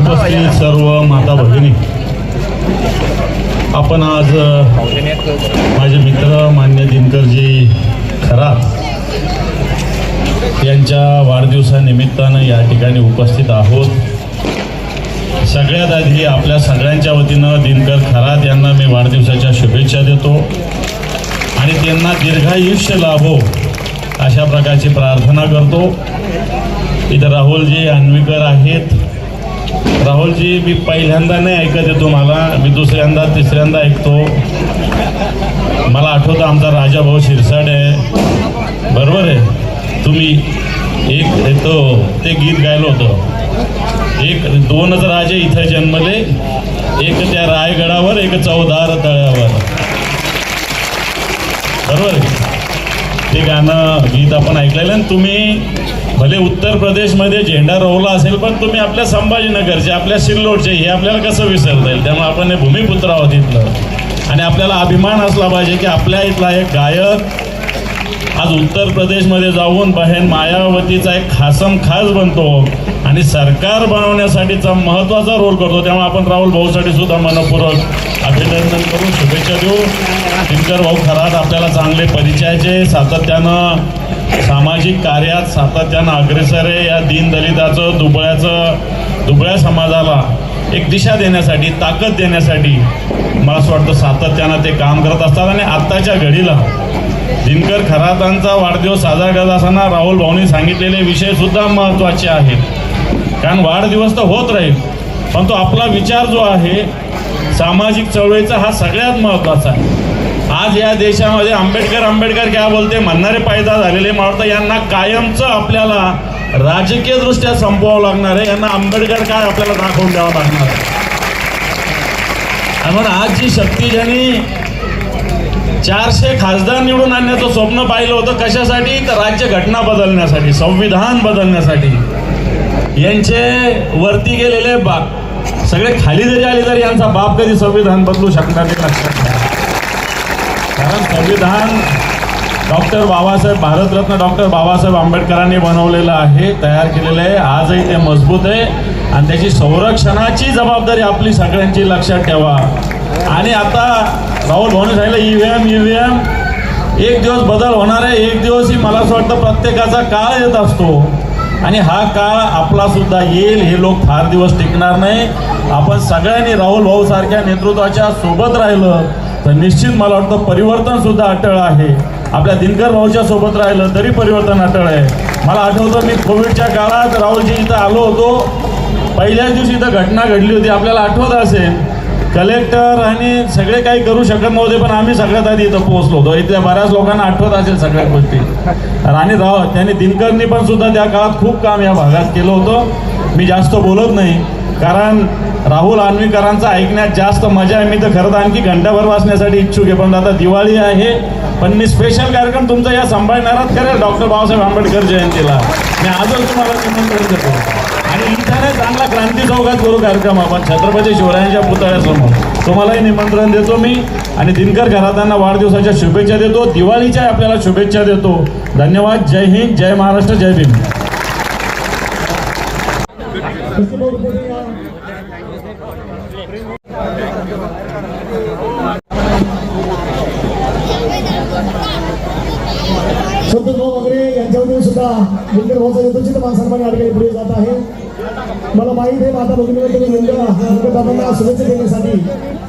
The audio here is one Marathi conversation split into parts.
उपस्थित सर्व माता भगिनी. आपण आज माझे मित्र मान्य दिनकरजी खरात यांच्या वाढदिवसानिमित्तानं या ठिकाणी उपस्थित आहोत. सगळ्यात आधी आपल्या सगळ्यांच्या वतीनं दिनकर खरात यांना मी वाढदिवसाच्या शुभेच्छा देतो. आणि त्यांना दीर्घायुष्य लाभो अशा प्रकारची प्रार्थना करतो. इथं राहुलजी अन्वीकर आहेत. राहुलजी मी पहिल्यांदा नाही ऐकत आहे तुम्हाला. मी दुसऱ्यांदा तिसऱ्यांदा ऐकतो. मला आठवतं आमचा राजा भाऊ शिरसाट आहे. बरोबर आहे? तुम्ही एक येतो ते गीत गायलं होतं. एक दोनच राजे इथं जन्मले. एक त्या रायगडावर एक चौदार तळ्यावर. बरोबर आहे? ते गाणं गीत आपण ऐकलेलं आणि तुम्ही भले उत्तर प्रदेशमध्ये झेंडा रोवला असेल पण तुम्ही आपल्या संभाजीनगरचे आपल्या सिल्लोडचे हे आपल्याला कसं विसरता येईल? त्यामुळे आपण हे भूमिपुत्र आहोत इथलं. आणि आपल्याला अभिमान असला पाहिजे की आपल्या इथला एक गायक आज उत्तर प्रदेशमध्ये जाऊन बहीण मायावतीचा एक खासम खास बनतो आणि सरकार बनवण्यासाठीचा महत्त्वाचा रोल करतो. त्यामुळे आपण राहुल भाऊसाठी सुद्धा मनपूर्वक अभिनंदन करून शुभेच्छा देऊ. दिनकर भाऊ खरात आपल्याला चांगले परिचयाचे सातत्यानं सामाजिक कार्यात सातत्यानं अग्रेसर आहे. या दीनदलिताचं दुबळ्याचं दुबळ्या समाजाला एक दिशा देण्यासाठी ताकद देण्यासाठी मला असं वाटतं सातत्यानं ते काम करत असतात. आणि आत्ताच्या घडीला दिनकर खरातांचा वाढदिवस साजरा करत असताना राहुल भाऊनी सांगितलेले विषयसुद्धा महत्त्वाचे आहेत. कारण वाढदिवस तर होत राहील पण तो आपला विचार जो आहे सामाजिक चळवळीचा हा सगळ्यात महत्त्वाचा आहे. आज या देशामध्ये आंबेडकर आंबेडकर काय बोलते? म्हणणारे पैदा झालेले मला यांना कायमचं आपल्याला राजकीय दृष्ट्या संपवावं लागणार आहे. यांना आंबेडकर काय आपल्याला दाखवून द्यावं लागणार आहे? म्हणून आज जी शक्ती ज्यांनी चारशे खासदार निवडून आणण्याचं स्वप्न पाहिलं होतं कशासाठी? तर राज्य घटना बदलण्यासाठी संविधान बदलण्यासाठी. यांचे वरती गेलेले बाप सगळे खाली जरी आले तरी यांचा बाप कधी संविधान बदलू शकणार नाही लक्षात घ्या कारण संविधान डॉक्टर बाबासाहेब भारतरत्न डॉक्टर बाबासाहेब आंबेडकरांनी बनवलेलं आहे तयार केलेलं आहे. आजही ते मजबूत आहे. आणि त्याची संरक्षणाची जबाबदारी आपली सगळ्यांची लक्षात ठेवा. आणि आता राहुल भाऊने सांगितलं E V M E V M एक दिवस बदल होणार आहे. एक दिवस ही मला असं वाटतं प्रत्येकाचा काळ येत असतो. आणि हा काळ आपला सुद्धा येईल. हे लोक फार दिवस टिकणार नाही. आपण सगळ्यांनी राहुल भाऊ सारख्या नेतृत्वाच्या सोबत राहिलं. तर निश्चित मला वाटतं परिवर्तन सुद्धा अटळ आहे. आपल्या दिनकर भाऊच्या सोबत राहिलं तरी परिवर्तन अटळ आहे. मला आठवतं मी कोविडच्या काळात राहुलजी इथं आलो होतो. पहिल्याच दिवशी इथं घटना घडली होती. आपल्याला आठवत असेल कलेक्टर आणि सगळे काही करू शकत नव्हते पण आम्ही सगळ्यात आधी इथं पोहोचलो होतो. इथल्या बऱ्याच लोकांना आठवत असेल सगळ्या गोष्टी. आणि राव त्यांनी दिनकरनी पण सुद्धा त्या काळात खूप काम या भागात केलं होतं. मी जास्त बोलत नाही. कारण राहुल आन्वीकरांचा ऐकण्यात जास्त मजा आहे. मी तर खरं तर आणखी घंटाभर वाचण्यासाठी इच्छुक आहे पण आता दिवाळी आहे. पण मी स्पेशल कार्यक्रम तुमचा या संभाळणारात करेल डॉक्टर बाबासाहेब आंबेडकर जयंतीला. मी आजच तुम्हाला निमंत्रण देतो. आणि इथं चांगला क्रांती चौकात करू कार्यक्रम आपण छत्रपती शिवरायांच्या पुतळ्यासमोर. तुम्हालाही निमंत्रण देतो मी. आणि दिनकर घरातांना वाढदिवसाच्या शुभेच्छा देतो. दिवाळीच्या आपल्याला शुभेच्छा देतो. धन्यवाद. जय हिंद. जय महाराष्ट्र. जय भीम. संतोषभाऊ वगैरे यांच्यावरून सुद्धा दिनकर भाऊचा यथोचित मानसन्मान या पुढे जात आहे मला माहीत आहे माता भगिनीवर तुम्ही दिनकर बाबांना शुभेच्छा देण्यासाठी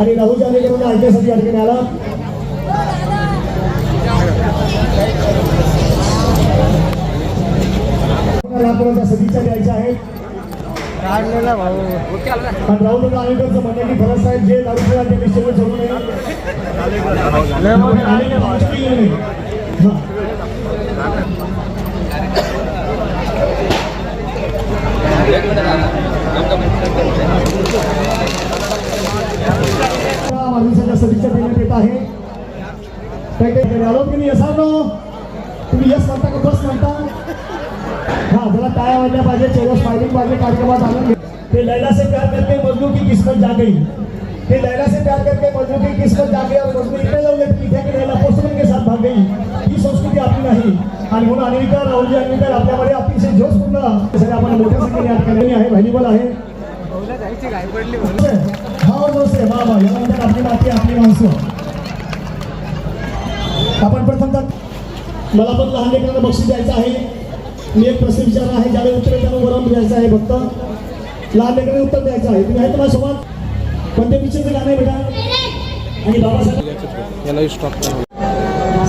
आणि राहुल जानेकरांना ऐकण्यासाठी अडकणे आला सदिच्छा द्यायच्या आहेत. आणि राहुल आलेकरचं म्हणणं आहे की खरं साहेब जे दारू पिला ते सोडू नये येऊ नये. हां. माणसाच्या सदिच्छा देण्यात येत आहे काही काही घरी आलो की नाही असा नो तुम्ही यस म्हणता का बस म्हणता हा जरा टाळ्या वाजल्या पाहिजे आगे स्माइलिंग पाहिजे कार्यक्रमात आणून ते लैला से प्यार करके मजनू की किस्मत जा गई ते लैला से प्यार करके मजनू की किस्मत जा गई और मजनू इतने जाऊन येते थे की लैला पोस्टमन के साथ भाग गई। ही संस्कृती आपली नाही। आणि म्हणून अनिविका राहुलजी अनिविका आपल्यामध्ये अतिशय जोशपूर्ण सगळे आपण मोठ्या संख्येने अकॅडमी आहे व्हॅल्युबल आहे हा। जोश आहे वा वा याला आपली माती आपली माणसं आपण प्रथमतः मला पण लहान लेकरांना बक्षीस द्यायचं आहे. मी एक प्रश्न विचारला आहे ज्याला उत्तर त्याला बरोबर द्यायचं आहे फक्त लहान लेकरांना उत्तर द्यायचं आहे. तुम्ही आहे तुम्हाला सोबत कोणत्या पिक्चरचं गाणं आहे बेटा आणि बाबासाहेब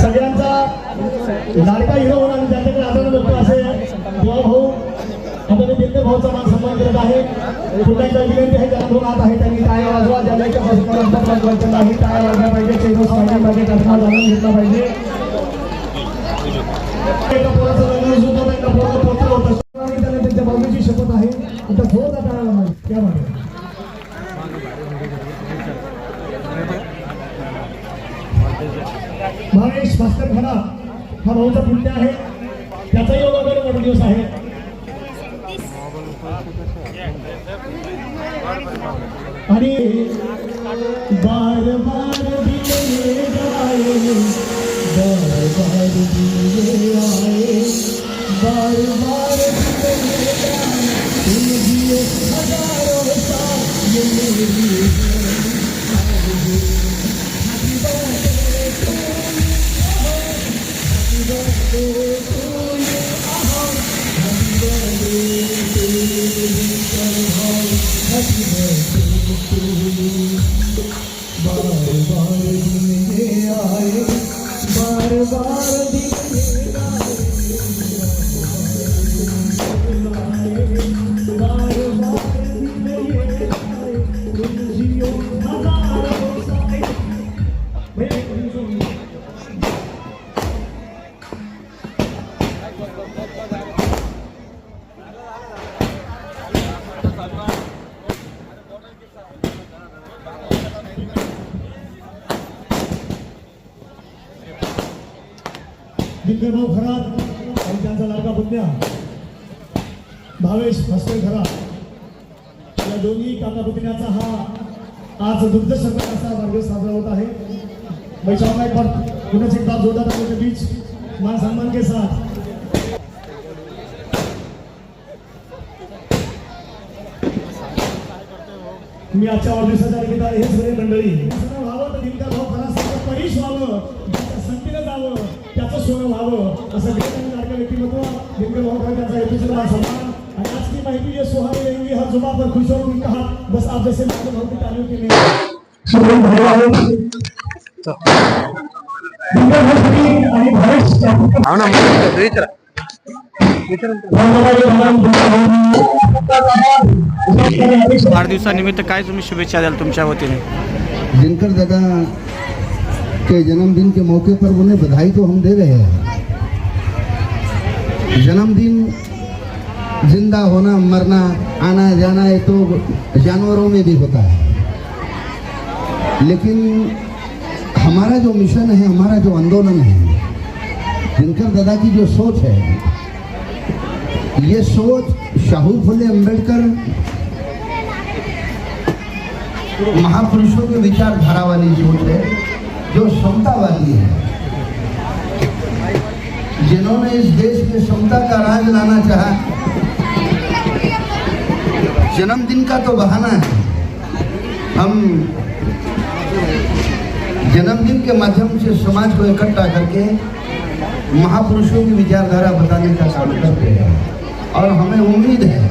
सगळ्यांचा लाडका हिरो होणार आणि ज्यांच्याकडे आदर बघतो असे भाऊ आता मी दिल्ली भाऊचा मान सन्मान करत आहे. पुन्हा एकदा विनंती आहे ज्यांना दोन हात आहे त्यांनी टाळ्या वाजवा. ज्यांना इथे वाजवायचं नाही टाळ्या वाजल्या पाहिजे चेहरा पाहिजे पाहिजे घटना जाणून घेतला पाहिजे. सुद्धा पत्र त्याला त्यांच्या शपथ आहे आता जोरदार टाळ्या वाजवा. त्यामध्ये भावेश भास्कर हा भाऊचा पुण्य आहे त्याचाही वगैरे वाढदिवस आहे आणि बार भावेश भास्कर खरात या दोन्ही काका पुतण्याचा हा आज दुग्ध संकट असा वाढदिवस साजरा होत आहे. बैशाख एक बार पुनः एक बार जोरदार के बीच मान सम्मान के साथ. मी आजच्या वाढदिवसाच्या निमित्ताने हे सगळे मंडळी. सगळं व्हावं तर दिनकर भाऊ खरा सगळं परीश व्हावं. ज्याच्या जावं त्याचं सोनं व्हावं. असं वेगवेगळ्या लाडक्या व्यक्तिमत्व दिनकर भाऊ खरा त्याचा हेतू सुद्धा सन्मान आज की माहिती जे सुहावी रहेंगी हर जुबा पर खुश और उनका हाथ बस आप जैसे की तालियों के लिए आणि हो। ना विचारा वाढदिवसानिमित्त काय तुम्ही शुभेच्छा द्याल तुमच्या वतीने? दिनकर दादा के जन्मदिन के मौके पर उन्हें बधाई तो हम दे रहे हैं। जन्मदिन ज़िंदा होना, मरना, आना, जाना, ये तो जानवरों में भी होता है। लेकिन हमारा जो मिशन है, हमारा जो आंदोलन है, दिनकर दादा की जो सोच है, ये सोच शाहू फुले अंबेडकर महापुरुषों के विचारधारा वाली सोच है, जो समता वाली है। जिन्होंने इस देश में समता का राज लाना चाहा जन्मदिन का तो बहाना है। हम जन्मदिन के माध्यम से समाज को इकट्ठा करके महापुरुषों की विचारधारा बताने का काम करते हैं। और हमें उम्मीद है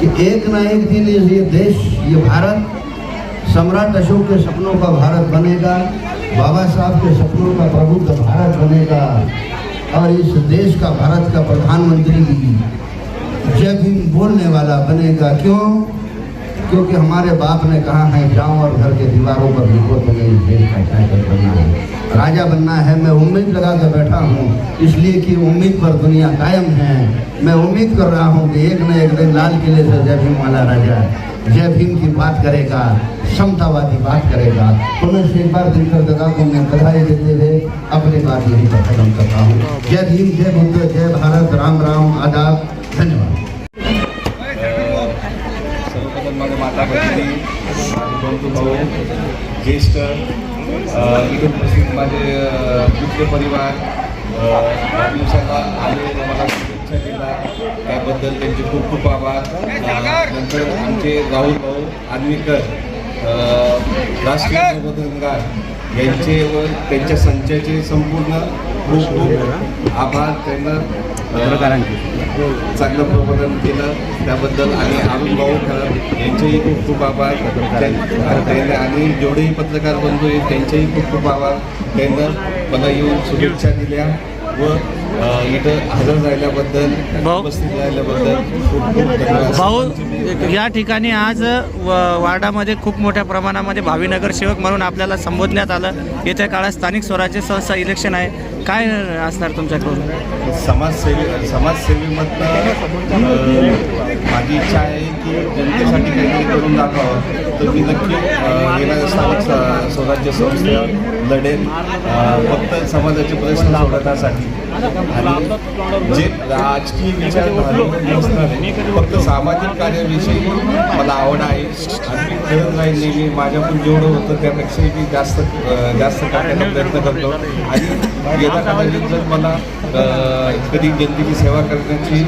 कि एक ना एक दिन ये देश, ये भारत, सम्राट अशोक के सपनों का भारत बनेगा, बाबा साहब के सपनों का प्रभु का भारत बनेगा, और इस देश का भारत का प्रधानमंत्री भीम बोलने वाला बनेगा, क्यों? क्योंकि हमारे बाप ने कहा है गाँव और घर के दीवारों पर लिखो, तुम्हें देश का बनना है। राजा बनना है, मैं उम्मीद लगा कर बैठा हूँ। इसलिए कि उम्मीद पर दुनिया कायम है। मैं उम्मीद कर रहा हूँ कि एक न एक दिन लाल किले से जय भीम वाला राजा जय भीम की बात करेगा समतावादी बात करेगा। पुनः से एक बार दिनकर दादा को मैं बधाई देते हुए अपनी बात यही पर खत्म करता हूँ। जय भीम, जय बुद्ध, जय भारत। राम राम, आदाब। धन्यवाद। माता भगिनी बंधू भाऊ ज्येष्ठ अ, इथे उपस्थित माझे अ, मित्र परिवार अ, दिवसाला आले मला शुभेच्छा दिला त्याबद्दल त्यांचे खूप खूप आभार. नंतर आमचे राहुल भाऊ आदवीकर राष्ट्रीय प्रबोधनगार यांचे व त्यांच्या संचाचे संपूर्ण खूप खूप आभार. त्यांना चांगलं प्रबोधन केलं. त्याबद्दल आणि अरुण भाऊ खरं यांचेही खूप खूप आभार. त्यां- त्यांना आणि जेवढेही पत्रकार बंधू आहेत त्यांचेही खूप खूप आभार. त्यांना मला येऊन शुभेच्छा दिल्या व इथं हजर राहिल्याबद्दल भाऊ. उपस्थित राहिल्याबद्दल या ठिकाणी आज वार्डामध्ये खूप मोठ्या प्रमाणामध्ये भावी नगरसेवक म्हणून आपल्याला संबोधण्यात आलं. येत्या काळात स्थानिक स्वराज्य संस्था इलेक्शन आहे. काय असणार तुमच्याकडून? समाजसेवे समाजसेवेमधनं माझी इच्छा आहे की जनतेसाठी काहीतरी करून दाखवावं. तर मी नक्की येणाऱ्या स्थानिक स्वराज्य संस्थेवर लढेल. फक्त समाजाचे प्रश्न सोडवण्यासाठी. आणि जे राजकीय विचार फक्त सामाजिक कार्याविषयी मला आवड आहे. आणि मी करत राहील नेहमी माझ्याकडून जेवढं होतं त्यापेक्षाही मी जास्त जास्त काढण्याचा प्रयत्न करतो. आणि येत्या काळात जर मला कधी जनतेची सेवा करण्याची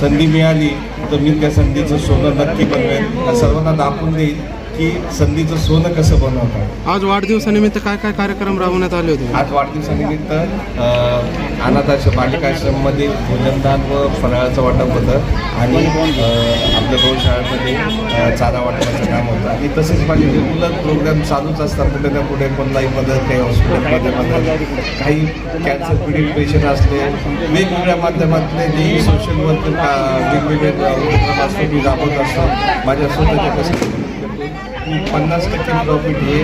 संधी मिळाली तर मी त्या संधीचं सोनं नक्की बनवेन. सर्वांना दाखवून देईन की संधीचं सोनं कसं बनवतात? आज वाढदिवसानिमित्त काय काय कार्यक्रम राबवण्यात आले होते? आज वाढदिवसानिमित्त अनाथाश्रम बालिकाश्रममध्ये भोजनदान व फराळाचं वाटप होतं आणि आपल्या गौशाळेमध्ये चारा वाटपाचं काम होतं. आणि तसेच माझे रेग्युलर प्रोग्राम चालूच असतात कुठे ना कुठे कोणलाही मदत काही हॉस्पिटलमध्ये मदत काही कॅन्सर पीडित पेशंट असले वेगवेगळ्या माध्यमातले जे सोशल वर्क वेगवेगळे उपक्रम असतो मी राबवत असतो माझ्या स्वतःच्या कसं मी पन्नास टक्के प्रॉफिट हे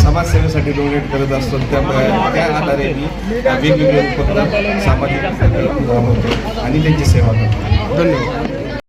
समाजसेवेसाठी डोनेट करत असतो. त्यामुळे त्या आधारे मी वेगवेगळे उत्पन्न सामाजिक राबवतो आणि त्यांची सेवा करतो. धन्यवाद.